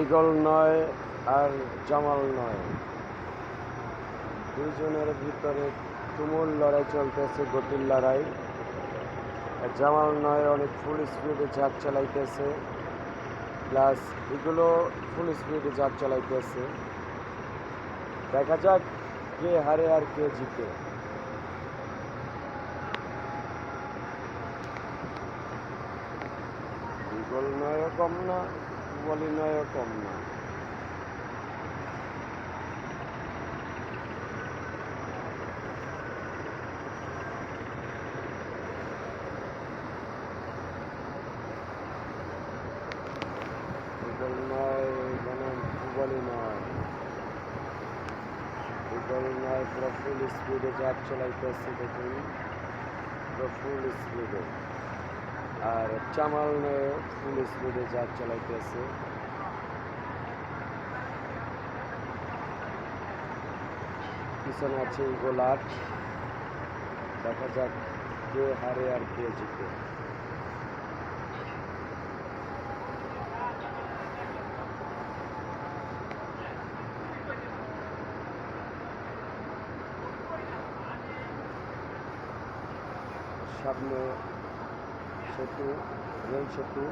Eagle নয় আর জামাল নয়। দুইজনের ভিতরে তুমুল লড়াই চলতেছে, গতির লড়াই। জামাল নয় অনেক ফুল স্পিডে ঝাঁক চালাইতেছে। প্লাস এগুলো ফুল স্পিডে ঝাঁক চালাইতেছে। দেখা যাক কে হারে আর কে জিতে। ইগল নয়ও কম না বলি নয়ও কম না। নয় মানে বলি নয়। ইগল নয়, পুরো ফুল স্পিডে জাপ চালাইতেছে দেখুন। পুরো স্পিডে আর চামাল ফুল স্পিডে জাপ চালাইতেছে পিছনে আছে আট। দেখা যাক কে হারে আর কে জিতে। সামনে શકું રહી શકું.